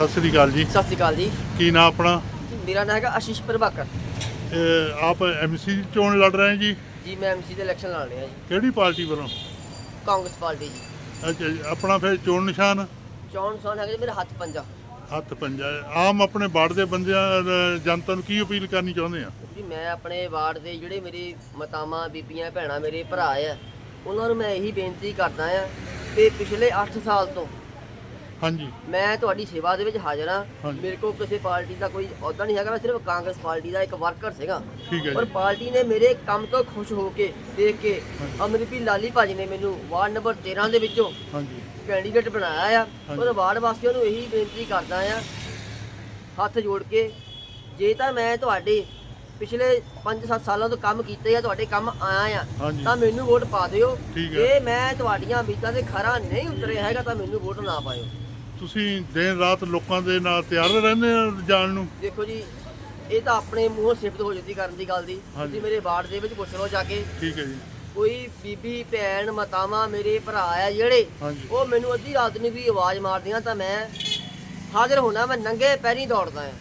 ਸਤਿ ਸ੍ਰੀ ਅਕਾਲ ਜੀ। ਸਤਿ ਸ਼੍ਰੀ ਅਕਾਲ ਜੀ। ਕੀ ਨਾਂ ਆਪਣਾ? ਮੇਰਾ ਨਾਮ ਹੈਗਾ ਆਸ਼ੀਸ਼ ਪ੍ਰਭਾਕਰ। ਇਹ ਆਪ ਐਮਸੀ ਦੀ ਚੋਣ ਲੜ ਰਹੇ ਜੀ? ਜੀ ਮੈਂ ਐਮਸੀ ਦੇ ਇਲੈਕਸ਼ਨ ਲੜ ਰਿਹਾ ਜੀ। ਕਿਹੜੀ ਪਾਰਟੀ ਵੱਲੋਂ? ਕਾਂਗਰਸ ਪਾਰਟੀ ਜੀ। ਅੱਛਾ ਜੀ ਆਪਣਾ ਫਿਰ ਚੋਣ ਨਿਸ਼ਾਨ? ਚੌਣ ਸੌਣ ਹੈਗਾ ਜੀ ਮੇਰਾ ਹੱਥ ਪੰਜਾ। ਹੱਥ ਪੰਜਾ। ਆਮ ਆਪਣੇ ਬਾੜ ਦੇ ਬੰਦਿਆਂ ਅਹ, ਜਨਤਾ ਨੂੰ ਕੀ ਅਪੀਲ ਕਰਨੀ ਚਾਹੁੰਦੇ ਆ? ਜੀ ਮੈਂ ਆਪਣੇ ਵਾਰਡ ਦੇ ਜਿਹੜੇ ਮੇਰੇ ਮਤਾਵਾਂ ਬੀਬੀਆਂ ਭੈਣਾਂ ਮੇਰੇ ਭਰਾ ਆ ਉਹਨਾਂ ਨੂੰ ਮੈਂ ਇਹੀ ਬੇਨਤੀ ਕਰਦਾ ਆ ਕਿ ਪਿਛਲੇ 8 ਸਾਲ ਤੋਂ ਹਾਂਜੀ। ਮੈਂ ਤੁਹਾਡੀ ਸੇਵਾ ਦੇ ਵਿੱਚ ਹਾਜ਼ਰ ਹਾਂ। ਹਾਂਜੀ। ਮੇਰੇ ਕੋਲ ਕਿਸੇ ਪਾਰਟੀ ਦਾ ਕੋਈ ਅਹੁਦਾ ਨਹੀਂ ਹੈਗਾ ਮੈਂ ਸਿਰਫ ਕਾਂਗਰਸ ਪਾਰਟੀ ਦਾ ਇੱਕ ਵਰਕਰ ਸੀਗਾ। ਠੀਕ ਹੈ ਪਰ ਜੀ। ਪਾਰਟੀ ਨੇ ਮੇਰੇ ਕੰਮ ਤੋਂ ਖੁਸ਼ ਹੋ ਕੇ ਦੇਖ ਕੇ ਅਮਰੀਪੀ ਲਾਲੀ ਭਾਜੀ ਨੇ ਮੈਨੂੰ ਵਾਰਡ ਨੰਬਰ 13 ਦੇ ਵਿੱਚੋਂ ਹਾਂਜੀ। ਕੈਂਡੀਡੇਟ ਬਣਾਇਆ ਆ। ਹਾਂਜੀ। ਉਹ ਵਾਰਡ ਵਾਸੀਆਂ ਨੂੰ ਇਹੀ ਬੇਨਤੀ ਕਰਦਾ ਆ ਹੱਥ ਜੋੜ ਕੇ ਜੇ ਤਾਂ ਮੈਂ ਤੁਹਾਡੇ ਪਿਛਲੇ 5-7 ਸਾਲਾਂ ਤੋਂ ਕੰਮ ਕੀਤੇ ਆ ਤੁਹਾਡੇ ਕੰਮ ਆਇਆ ਆ ਹਾਂਜੀ। ਤਾਂ ਮੈਨੂੰ ਵੋਟ ਪਾ ਦਿਓ। ਠੀਕ ਹੈ। ਜੇ ਮੈਂ ਤੁਹਾਡੀਆਂ ਬੀਤਾਂ ਦੇ ਖਰਾ ਨਹੀਂ ਉਤਰਿਆ ਹੈਗਾ ਤਾਂ ਮੈਨੂੰ ਵੋਟ ਨਾ ਪਾਇਓ। ਤੁਸੀਂ ਦਿਨ ਰਾਤ ਲੋਕਾਂ ਦੇ ਨਾਲ ਤਿਆਰ ਰਹਿੰਦੇ ਆ ਜਾਣ ਨੂੰ? ਦੇਖੋ ਜੀ ਇਹ ਤਾਂ ਆਪਣੇ ਮੂੰਹੋਂ ਸਿਫਤ ਹੋ ਜਾਂਦੀ ਕਰਨ ਦੀ ਗੱਲ ਦੀ। ਹਾਂਜੀ। ਤੁਸੀਂ ਮੇਰੇ ਵਾਰਡ ਦੇ ਵਿੱਚ ਪੁੱਛ ਲਓ ਜਾ ਕੇ। ਠੀਕ ਹੈ ਜੀ। ਕੋਈ ਬੀਬੀ ਭੈਣ ਮਤਾਵਾਂ ਮੇਰੇ ਭਰਾ ਆ ਜਿਹੜੇ ਹਾਂਜੀ। ਉਹ ਮੈਨੂੰ ਅੱਧੀ ਰਾਤ ਨੂੰ ਵੀ ਆਵਾਜ਼ ਮਾਰਦੀਆਂ ਤਾਂ ਮੈਂ ਹਾਜ਼ਰ ਹੋਣਾ ਮੈਂ ਨੰਗੇ ਪੈਰੀ ਦੌੜਦਾ ਆ।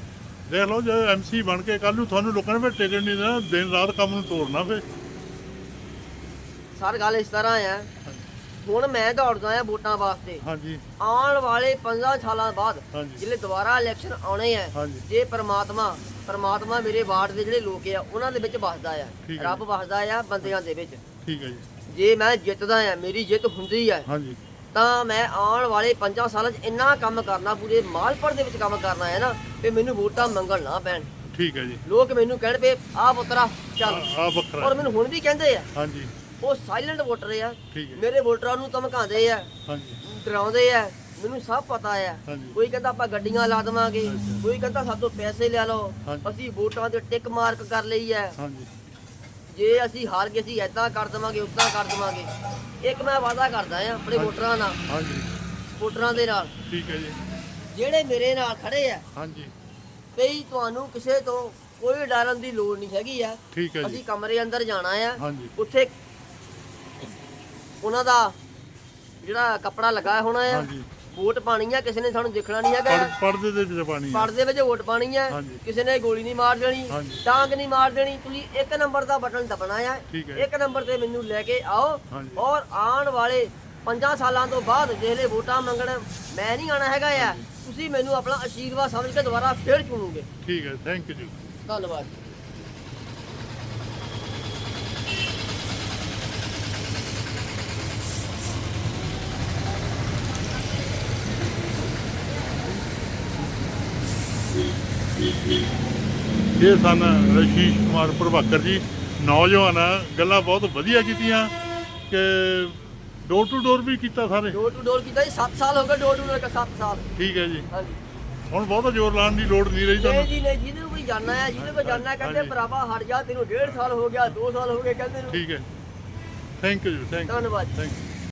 ਦੇਖ ਲਓ ਜੇ ਐਮਸੀ ਬਣ ਕੇ ਕੱਲ ਨੂੰ ਤੁਹਾਨੂੰ ਲੋਕਾਂ ਨੇ ਫਿਰ ਟਿਕਟ ਨਹੀਂ ਦੇਣਾ ਦਿਨ ਰਾਤ ਕੰਮ ਨੂੰ ਤੋੜਨਾ ਫਿਰ। ਸਰ ਗੱਲ ਇਸ ਤਰ੍ਹਾਂ ਆ। ਹੁਣ ਮੈਂ ਦੌੜਦਾ ਆ ਵੋਟਾਂ ਵਾਸਤੇ। ਹਾਂਜੀ। ਆਉਣ ਵਾਲੇ 15 ਸਾਲਾਂ ਬਾਅਦ ਹਾਂਜੀ। ਜਿਹੜੇ ਦੁਬਾਰਾ ਇਲੈਕਸ਼ਨ ਆਉਣੇ ਆ ਹਾਂਜੀ। ਜੇ ਪ੍ਰਮਾਤਮਾ ਪ੍ਰਮਾਤਮਾ ਮੇਰੇ ਵਾਰਡ ਦੇ ਜਿਹੜੇ ਲੋਕ ਆ ਉਹਨਾਂ ਦੇ ਵਿੱਚ ਵਸਦਾ ਆ। ਠੀਕ ਹੈ ਰੱਬ ਵਸਦਾ ਆ ਬੰਦਿਆਂ ਦੇ ਵਿੱਚ। ਠੀਕ ਹੈ ਜੀ। ਜੇ ਮੈਂ ਜਿੱਤਦਾ ਆ ਮੇਰੀ ਜਿੱਤ ਹੁੰਦੀ ਆ ਹਾਂਜੀ। ਤਾਂ ਮੈਂ ਆਉਣ ਵਾਲੇ 5 ਸਾਲਾਂ 'ਚ ਇੰਨਾ ਕੰਮ ਕਰਨਾ ਪੂਰੇ ਮਾਲਪੁਰ ਦੇ ਵਿੱਚ ਕੰਮ ਕਰਨਾ ਹੈ ਨਾ ਤੇ ਮੈਨੂੰ ਵੋਟਾਂ ਮੰਗਣ ਨਾ ਪੈਣ। ਠੀਕ ਹੈ ਜੀ। ਲੋਕ ਮੈਨੂੰ ਕਹਿਣ ਪਏ ਆ ਪੁੱਤਰਾ ਚੱਲ। ਆ ਵੱਖਰਾ। ਔਰ ਮੈਨੂੰ ਹੁਣ ਵੀ ਕਹਿੰਦੇ ਆ ਹਾਂਜੀ। ਉਹ ਸਾਇਲੈਂਟ ਵੋਟਰ ਆ। ਠੀਕ ਹੈ। ਮੇਰੇ ਵੋਟਰਾਂ ਨੂੰ ਧਮਕਾਉਂਦੇ ਆ। ਹਾਂਜੀ। ਡਰਾਉਂਦੇ ਆ। ਮੈਨੂੰ ਸਭ ਪਤਾ ਆ। ਹਾਂਜੀ। ਕੋਈ ਕਹਿੰਦਾ ਆਪਾਂ ਗੱਡੀਆਂ ਲਾ ਦੇਵਾਂਗੇ। ਅੱਛਾ। ਕੋਈ ਕਹਿੰਦਾ ਸਾਡੇ ਪੈਸੇ ਲੈ ਲਓ। ਹਾਂਜੀ। ਅਸੀਂ ਵੋਟਾਂ ਤੇ ਟਿਕ ਮਾਰਕ ਕਰ ਲਈ ਹੈ ਹਾਂਜੀ। ਜੇ ਅਸੀਂ ਹਾਰ ਗਏ ਅਸੀਂ ਐਦਾਂ ਕਰ ਦੇਵਾਂਗੇ ਉਦਾਂ ਕਰ ਦੇਵਾਂਗੇ। ਇੱਕ ਮੈਂ ਵਾਅਦਾ ਕਰਦਾ ਆ ਆਪਣੇ ਹਾਂਜੀ। ਵੋਟਰਾਂ ਨਾਲ। ਹਾਂਜੀ। ਵੋਟਰਾਂ ਦੇ ਨਾਲ। ਠੀਕ ਹੈ ਜੀ। ਜਿਹੜੇ ਮੇਰੇ ਨਾਲ ਖੜੇ ਆ ਹਾਂਜੀ। ਭਈ ਤੁਹਾਨੂੰ ਕਿਸੇ ਤੋਂ ਕੋਈ ਡਰਨ ਦੀ ਲੋੜ ਨਹੀਂ ਹੈਗੀ ਆ। ਠੀਕ ਹੈ ਅਸੀਂ ਕਮਰੇ ਅੰਦਰ ਜਾਣਾ ਆ। ਹਾਂਜੀ। ਉੱਥੇ ਉਹਨਾਂ ਦਾ ਜਿਹੜਾ ਕੱਪੜਾ ਲੱਗਾ ਹੋਣਾ ਆ ਹਾਂਜੀ ਵੋਟ ਪਾਣੀ ਆ ਕਿਸੇ ਨੇ ਸਾਨੂੰ ਦੇਖਣਾ ਨਹੀਂ ਹੈਗਾ ਪੜ ਪੜਦੇ ਦੇ ਵਿੱਚ ਪਾਣੀ ਹੈ। ਪਰਦੇ ਵਿੱਚ ਵੋਟ ਪਾਣੀ ਆ ਹਾਂਜੀ। ਕਿਸੇ ਨੇ ਗੋਲੀ ਨਹੀਂ ਮਾਰ ਦੇਣੀ ਹਾਂਜੀ। ਟਾਂਗ ਨਹੀਂ ਮਾਰ ਦੇਣੀ ਤੁਸੀਂ ਇੱਕ ਨੰਬਰ ਦਾ ਬਟਨ ਦਬਣਾ ਆ ਠੀਕ ਹੈ। ਇੱਕ ਨੰਬਰ ਤੇ ਮੈਨੂੰ ਲੈ ਕੇ ਆਓ ਹਾਂਜੀ। ਔਰ ਆਉਣ ਵਾਲੇ 5 ਸਾਲਾਂ ਤੋਂ ਬਾਅਦ ਜਿਹੜੇ ਵੋਟਾਂ ਮੰਗਣ ਮੈਂ ਨਹੀਂ ਆਣਾ ਹੈਗਾ ਆ ਤੁਸੀਂ ਮੈਨੂੰ ਆਪਣਾ ਆਸ਼ੀਰਵਾਦ ਸਮਝ ਕੇ ਦੁਬਾਰਾ ਫੇਰ ਚੁਣੋਗੇ ਠੀਕ ਹੈ ਥੈਂਕ ਯੂ ਜੀ ਧੰਨਵਾਦ ਇਹ ਸਨ ਰਸ਼ੀਸ਼ ਕੁਮਾਰ ਪ੍ਰਭਾਕਰ ਜੀ। ਨੌਜਵਾਨ ਗੱਲਾਂ ਬਹੁਤ ਵਧੀਆ ਕੀਤੀਆਂ ਕਿ ਡੋਰ ਟੂ ਡੋਰ ਵੀ ਕੀਤਾ ਸਾਰੇ। ਡੋਰ ਟੂ ਡੋਰ ਕੀਤਾ ਜੀ 7 ਸਾਲ ਹੋ ਗਏ ਡੋਰ ਟੂ ਡੋਰ 7 ਸਾਲ। ਠੀਕ ਹੈ ਜੀ। ਹਾਂਜੀ। ਹੁਣ ਬਹੁਤਾ ਜ਼ੋਰ ਲਾਉਣ ਦੀ ਲੋੜ ਨਹੀਂ ਰਹੀ ਨਹੀਂ ਤੁਹਾਨੂੰ। ਜੀ ਨਹੀਂ ਜਿਹਦੇ ਕੋਈ ਜਾਣਾ ਹੈ ਜਿਹਦੇ ਕੋਲ ਜਾਣਾ ਕਹਿੰਦੇ। ਭਰਾਵਾ ਹਟ ਜਾ ਤੈਨੂੰ 1.5 ਸਾਲ ਹੋ ਗਿਆ 2 ਸਾਲ ਹੋ ਗਏ ਕਹਿੰਦੇ ਨੂੰ। ਠੀਕ ਹੈ। ਥੈਂਕ ਯੂ ਥੈਂਕ ਯੂ ਧੰਨਵਾਦ ਥੈਂਕ ਯੂ